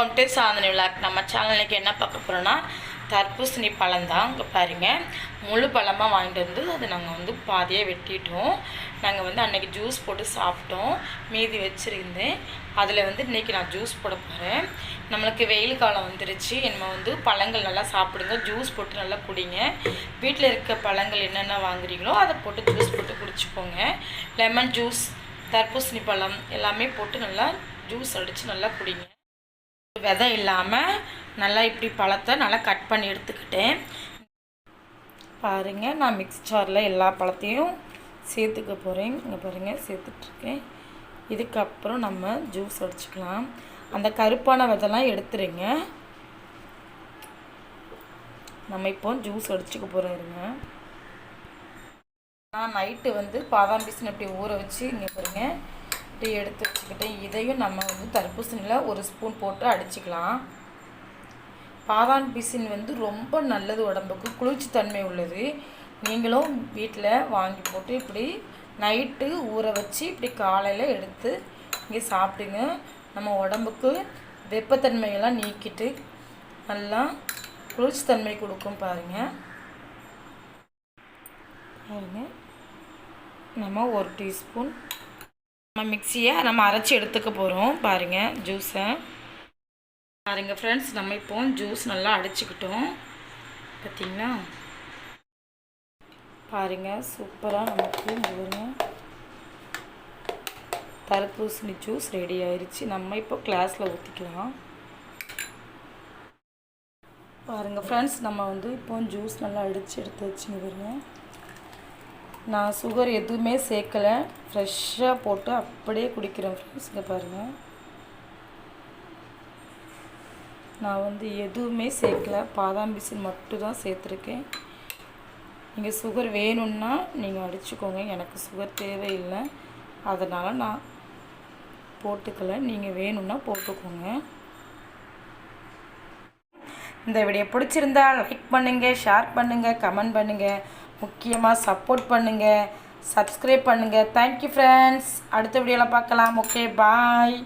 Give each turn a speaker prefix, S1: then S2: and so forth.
S1: Welcome to சாதனை விழாக் நம்ம சேனலுக்கு என்ன பார்க்க போகிறோன்னா தர்பூசணி பழம் தான் இங்கே பாருங்கள் முழு பழமாக வாங்கிட்டு வந்து அதை நாங்கள் வந்து பாதியாக வெட்டிட்டோம். நாங்கள் வந்து அன்றைக்கி ஜூஸ் போட்டு சாப்பிட்டோம். மீதி வச்சுருந்தேன். அதில் வந்து இன்றைக்கி நான் ஜூஸ் போட போகிறேன் நம்மளுக்கு வெயில் காலம் வந்துருச்சு. நம்ம வந்து பழங்கள் நல்லா சாப்பிடுங்க. ஜூஸ் போட்டு நல்லா குடிங்க. வீட்டில் இருக்க பழங்கள் என்னென்ன வாங்குறீங்களோ அதை போட்டு ஜூஸ் போட்டு குடிச்சுக்கோங்க. லெமன் ஜூஸ் தர்பூசணி பழம் எல்லாமே போட்டு நல்லா ஜூஸ் அடித்து நல்லா குடிங்க. விதை இல்லாமல் நல்லா இப்படி பழத்தை நல்லா கட் பண்ணி எடுத்துக்கிட்டேன். பாருங்கள் நான் மிக்ஸ்சாரில் எல்லா பழத்தையும் சேர்த்துக்க போகிறேன் இங்கே பாருங்கள் சேர்த்துட்ருக்கேன் இதுக்கப்புறம் நம்ம ஜூஸ் அடிச்சுக்கலாம். அந்த கருப்பான விதெல்லாம் எடுத்துருங்க. நம்ம இப்போ ஜூஸ் அடிச்சுக்க போகிறோம் இருங்க நான் நைட்டு வந்து பாதாம் பீசன் இப்படி ஊற வச்சு இங்கே பாருங்கள் இப்படி எடுத்து வச்சுக்கிட்டேன் இதையும் நம்ம வந்து தர்பூசணியில் ஒரு ஸ்பூன் போட்டு அடிச்சுக்கலாம். பாதான் பிசின் வந்து ரொம்ப நல்லது உடம்புக்கு குளிர்ச்சி தன்மை உள்ளது. நீங்களும் வீட்டில் வாங்கி போட்டு இப்படி நைட்டு ஊற வச்சு இப்படி காலையில் எடுத்து இங்கே சாப்பிடுங்க. நம்ம உடம்புக்கு வெப்பத்தன்மையெல்லாம் நீக்கிட்டு நல்லா குளிர்ச்சி தன்மை கொடுக்கும் பாருங்கள் பாருங்கள் நம்ம ஒரு டீஸ்பூன் நம்ம மிக்சியை நம்ம அரைச்சி எடுத்துக்க போகிறோம் பாருங்கள் ஜூஸை பாருங்கள் ஃப்ரெண்ட்ஸ் நம்ம இப்போ ஜூஸ் நல்லா அடிச்சுக்கிட்டோம். பார்த்திங்கன்னா பாருங்கள் சூப்பராக நமக்கு இங்க பாருங்க தர்பூசணி ஜூஸ் ரெடி ஆயிடுச்சு நம்ம இப்போ கிளாஸில் ஊற்றிக்கலாம் பாருங்கள் ஃப்ரெண்ட்ஸ் நம்ம வந்து இப்போ ஜூஸ் நல்லா அடித்து எடுத்து வச்சுங்க பாருங்க. நான் சுகர் எதுவுமே சேர்க்கலை. ஃப்ரெஷ்ஷாக போட்டு அப்படியே குடிக்கிறேன் ஃப்ரெண்ட்ஸ் இங்கே பாருங்கள் நான் வந்து எதுவுமே சேர்க்கல. பாதாம் பிசின் மட்டும் தான் சேர்த்துருக்கேன். நீங்கள் சுகர் வேணும்னா நீங்கள் அடிச்சுக்கோங்க. எனக்கு சுகர் தேவையில்லை. அதனால் நான் போட்டுக்கல. நீங்கள் வேணும்னா போட்டுக்கோங்க. இந்த வீடியோ பிடிச்சிருந்தா லைக் பண்ணுங்கள் ஷேர் பண்ணுங்கள் கமெண்ட் பண்ணுங்கள் முக்கியமாக சப்போர்ட் பண்ணுங்கள் சப்ஸ்கிரைப் பண்ணுங்கள் தேங்க்யூ ஃப்ரெண்ட்ஸ் அடுத்த வீடியோவில் பார்க்கலாம். Okay bye